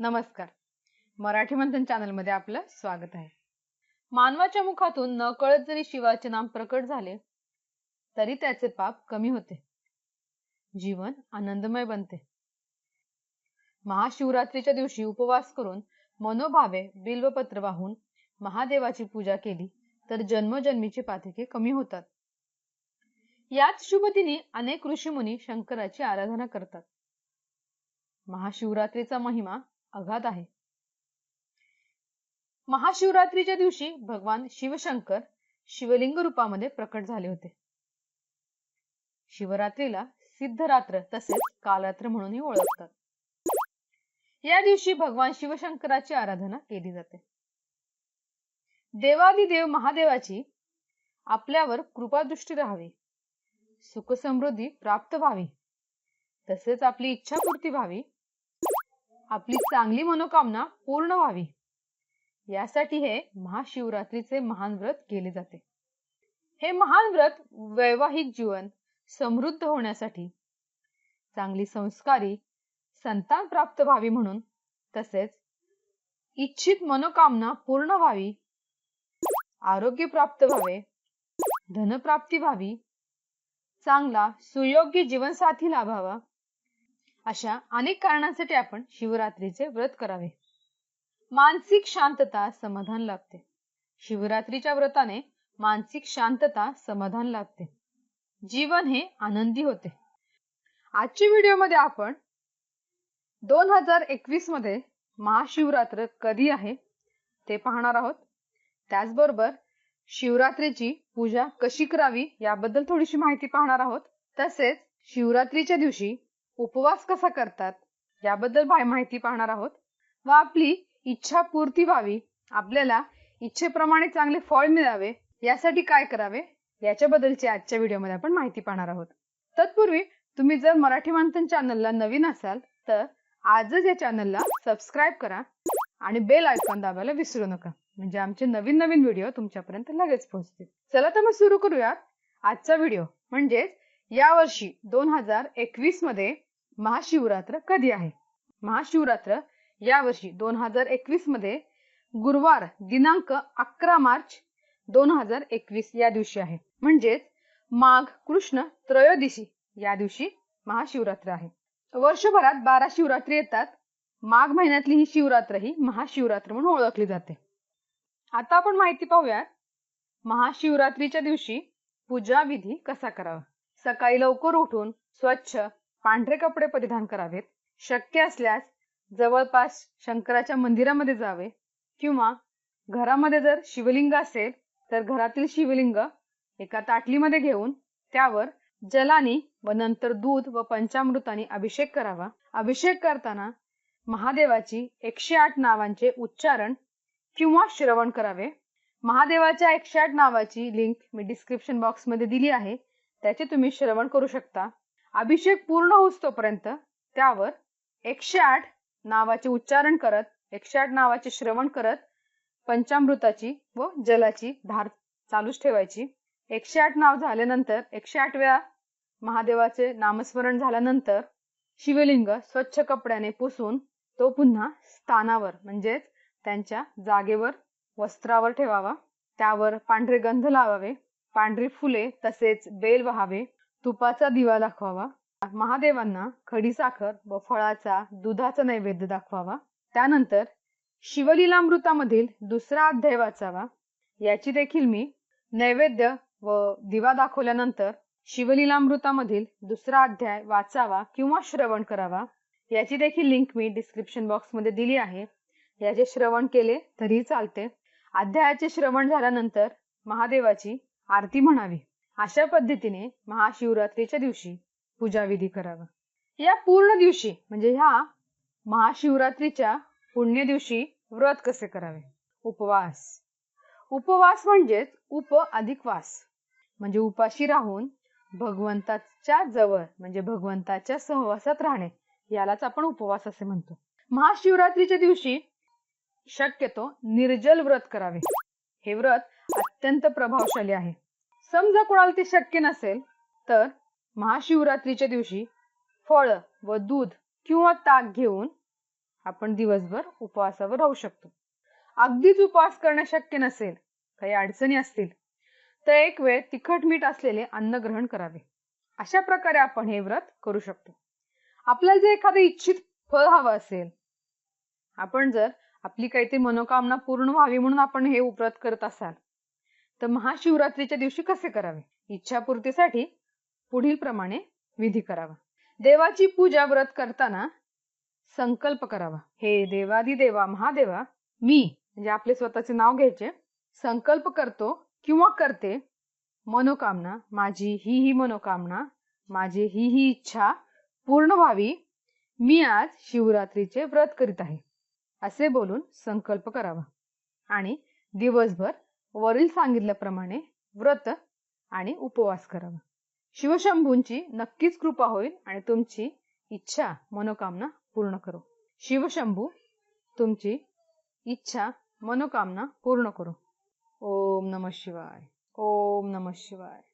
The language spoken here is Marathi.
नमस्कार. मराठी मंथन चॅनलमध्ये आपलं स्वागत आहे. मानवाच्या मुखातून न कळत जरी शिवाचे नाम प्रकट झाले तरी त्याचे पाप कमी होते. जीवन आनंदमय बनते. महाशिवरात्रीच्या दिवशी उपवास करून मनोभावे बिल्वपत्र वाहून महादेवाची पूजा केली तर जन्मजन्मीची पातके कमी होतात. याच शुभदिनी अनेक ऋषीमुनी शंकराची आराधना करतात. महाशिवरात्रीचा महिमा अगाध आहे. महाशिवरात्रीच्या दिवशी भगवान शिवशंकर शिवलिंग रूपामध्ये प्रकट झाले होते. शिवरात्रीला सिद्धरात्र तसेच कालरात्र म्हणूनही ओळखतात. या दिवशी भगवान शिवशंकराची आराधना केली जाते. देवादिदेव महादेवाची आपल्यावर कृपादृष्टी राहावी सुख समृद्धी प्राप्त व्हावी तसेच आपली इच्छा पूर्ती व्हावी आपली चांगली मनोकामना पूर्ण व्हावी. यासाठी हे महाशिवरात्रीचे महान व्रत केले जाते. हे महान व्रत वैवाहिक जीवन समृद्ध होण्यासाठी चांगली संस्कारी संतान प्राप्त व्हावी म्हणून तसेच इच्छित मनोकामना पूर्ण व्हावी आरोग्य प्राप्त व्हावे धनप्राप्ती व्हावी चांगला सुयोग्य जीवनसाथी लाभावा अशा अनेक कारणांसाठी आपण शिवरात्रीचे व्रत करावे. मानसिक शांतता समाधान लाभते. शिवरात्रीच्या व्रताने मानसिक शांतता समाधान लाभते. जीवन हे आनंदी होते. आजच्या व्हिडिओमध्ये आपण दोन हजार एकवीसमध्ये महाशिवरात्र कधी आहे ते पाहणार आहोत. त्याचबरोबर शिवरात्रीची पूजा कशी करावी याबद्दल थोडीशी माहिती पाहणार आहोत. तसेच शिवरात्रीच्या दिवशी उपवास कसा करतात? याबद्दल माहिती पाहणार आहोत. व आपली इच्छा पूर्ती व्हावी. आपल्याला इच्छेप्रमाणे चांगले फळ मिळावे यासाठी काय करावे? याच्याबद्दलची आजच्या व्हिडिओमध्ये आपण माहिती पाहणार आहोत. तत्पूर्वी तुम्ही जर मराठी मंथन चॅनलला नवीन असाल तर आजच या चॅनलला सबस्क्राईब करा आणि बेल आयकॉन दाबायला विसरू नका. म्हणजे आमचे नवीन नवीन व्हिडिओ तुमच्यापर्यंत लगेच पोहोचतील. चला तर मग सुरू करूयात आजचा व्हिडिओ. म्हणजेच या वर्षी दोन हजार एकवीसमध्ये महाशिवरात्र कधी आहे? महाशिवरात्र या वर्षी दोन हजार एकवीसमध्ये गुरुवार दिनांक अकरा मार्च दोन हजार एकवीस या दिवशी आहे. म्हणजेच माघ कृष्ण त्रयोदशी या दिवशी महाशिवरात्र आहे. वर्षभरात बारा शिवरात्री येतात. माघ महिन्यातली ही शिवरात्र ही महाशिवरात्र म्हणून ओळखली जाते. आता आपण माहिती पाहूयात महाशिवरात्रीच्या दिवशी पूजा विधी कसा करावा? सकाळी लवकर उठून स्वच्छ पांढरे कपडे परिधान करावेत शक्य असल्यास जवळपास शंकराच्या मंदिरामध्ये जावे किंवा घरामध्ये जर शिवलिंग असेल तर घरातील शिवलिंग एका ताटलीमध्ये घेऊन त्यावर जलानी व नंतर दूध व पंचामृताने अभिषेक करावा. अभिषेक करताना महादेवाची एकशे आठ नावांचे उच्चारण किंवा श्रवण करावे. महादेवाच्या एकशे आठ नावाची लिंक मी डिस्क्रिप्शन बॉक्समध्ये दिली आहे त्याचे तुम्ही श्रवण करू शकता. अभिषेक पूर्ण होतोपर्यंत त्यावर एकशे आठ नावाचे उच्चारण करत एकशे आठ नावाचे श्रवण करत पंचामृताची व जलाची धार चालूच ठेवायची. एकशे आठ नाव झाल्यानंतर एकशे आठ वेळा महादेवाचे नामस्मरण झाल्यानंतर शिवलिंग स्वच्छ कपड्याने पुसून तो पुन्हा स्थानावर म्हणजेच त्यांच्या जागेवर वस्त्रावर ठेवावा. त्यावर पांढरे गंध लावावे. पांढरी फुले तसेच बेल व्हावे. तुपाचा दिवा दाखवावा. महादेवांना खडीसाखर व फळाचा दुधाचा नैवेद्य दाखवावा. त्यानंतर शिवलीलामृतामधील दुसरा अध्याय वाचावा. याची देखील मी नैवेद्य व दिवा दाखवल्यानंतर शिवलीलामृतामधील दुसरा अध्याय वाचावा किंवा श्रवण करावा. याची देखील लिंक मी डिस्क्रिप्शन बॉक्समध्ये दिली आहे. याचे श्रवण केले तरी चालते. अध्यायाचे श्रवण झाल्यानंतर महादेवाची आरती म्हणावी. अशा पद्धतीने महाशिवरात्रीच्या दिवशी पूजाविधी करावा. या पूर्ण दिवशी म्हणजे ह्या महाशिवरात्रीच्या पुण्य दिवशी व्रत कसे करावे? उपवास. उपवास म्हणजेच उप अधिक वास. म्हणजे उपाशी राहून भगवंताच्या जवळ म्हणजे भगवंताच्या सहवासात राहणे यालाच आपण उपवास असे म्हणतो. महाशिवरात्रीच्या दिवशी शक्यतो निर्जल व्रत करावे. हे व्रत अत्यंत प्रभावशाली आहे. समजा कोणाला ते शक्य नसेल तर महाशिवरात्रीच्या दिवशी फळ व दूध किंवा ताक घेऊन आपण दिवसभर उपवासावर राहू शकतो. अगदीच उपवास करणं शक्य नसेल काही अडचणी असतील तर एक वेळ तिखट मीठ असलेले अन्न ग्रहण करावे. अशा प्रकारे आपण हे व्रत करू शकतो. आपल्याला जर एखादं इच्छित फळ हवं असेल आपण जर आपली काहीतरी मनोकामना पूर्ण व्हावी म्हणून आपण हे व्रत करत असाल तर महाशिवरात्रीच्या दिवशी कसे करावे? इच्छापूर्तीसाठी पुढील प्रमाणे विधी करावा. देवाची पूजा व्रत करताना संकल्प करावा. हे देवादी देवा महादेवा मी म्हणजे आपले स्वतःचे नाव घ्यायचे संकल्प करतो किंवा करते मनोकामना माझी ही ही मनोकामना माझी ही ही इच्छा पूर्ण व्हावी. मी आज शिवरात्रीचे व्रत करीत आहे. असे बोलून संकल्प करावा. आणि दिवसभर वरील सांगितल्याप्रमाणे व्रत आणि उपवास करावा. शिवशंभूंची नक्कीच कृपा होईल आणि तुमची इच्छा मनोकामना पूर्ण करो. शिवशंभू तुमची इच्छा मनोकामना पूर्ण करू. ओम नम शिवाय. ओम नम शिवाय.